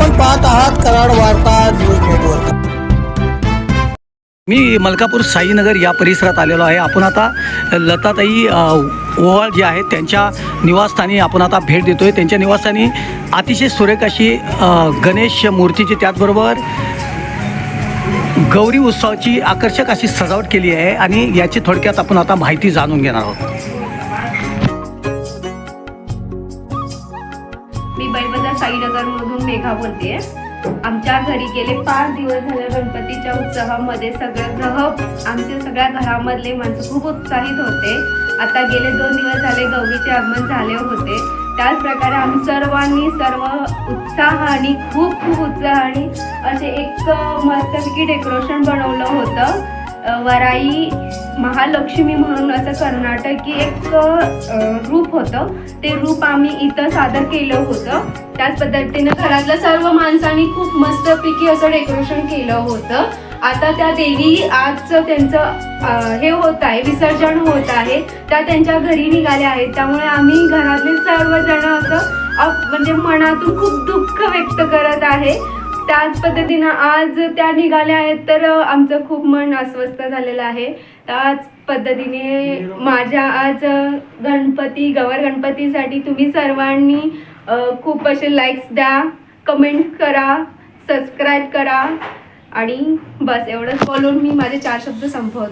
आपण पाहत आहात कराड वार्ता न्यूज नेटवर्क. मी मलकापूर साईनगर या परिसरात आलेलो आहे. आपण आता लताताई ओवाळ जे आहेत त्यांच्या निवासस्थानी आपण आता भेट देतो आहे त्यांच्या निवासस्थानी अतिशय सुरेख अशी गणेश मूर्तीची त्याचबरोबर गौरी उत्सवाची आकर्षक अशी सजावट केली आहे आणि याची थोडक्यात आपण आता माहिती जाणून घेणार आहोत. मी साईनगरमधून मेघा बोलते. आमच्या घरी गेले पाच दिवस झाले गणपतीच्या उत्सवामध्ये सगळे ग्रह आमच्या सगळ्या घरामधले माणसं खूप उत्साहित होते. आता गेले दोन दिवस झाले गौरीचे आगमन झाले होते. त्याचप्रकारे आम्ही सर्वांनी सर्व उत्साहाने खूप खूप उत्साहाने असे एक मस्तपैकी डेकोरेशन बनवलं होतं. वराई महालक्ष्मी म्हणून असं कर्नाटकी एक रूप होतं. ते रूप आम्ही इथं सादर केलं होतं. त्याच पद्धतीनं घरातल्या सर्व माणसांनी खूप मस्तपैकी असं डेकोरेशन केलं होतं. आता त्या देवी आज त्यांचं हे होत आहे विसर्जन होत आहे. त्या त्यांच्या घरी निघाल्या आहेत. त्यामुळे आम्ही घरातले सर्वजण असं म्हणजे मनातून खूप दुःख व्यक्त करत आहे. त्याच पद्धतीनं आज त्या निघाल्या आहेत तर आमचं खूप मन अस्वस्थ झालेलं आहे. त्याच पद्धतीने माझ्या आज गणपती गवर गणपतीसाठी तुम्ही सर्वांनी खूप असे लाईक्स द्या कमेंट करा सबस्क्राईब करा. आणि बस एवढंच बोलून मी माझे चार शब्द संपवते.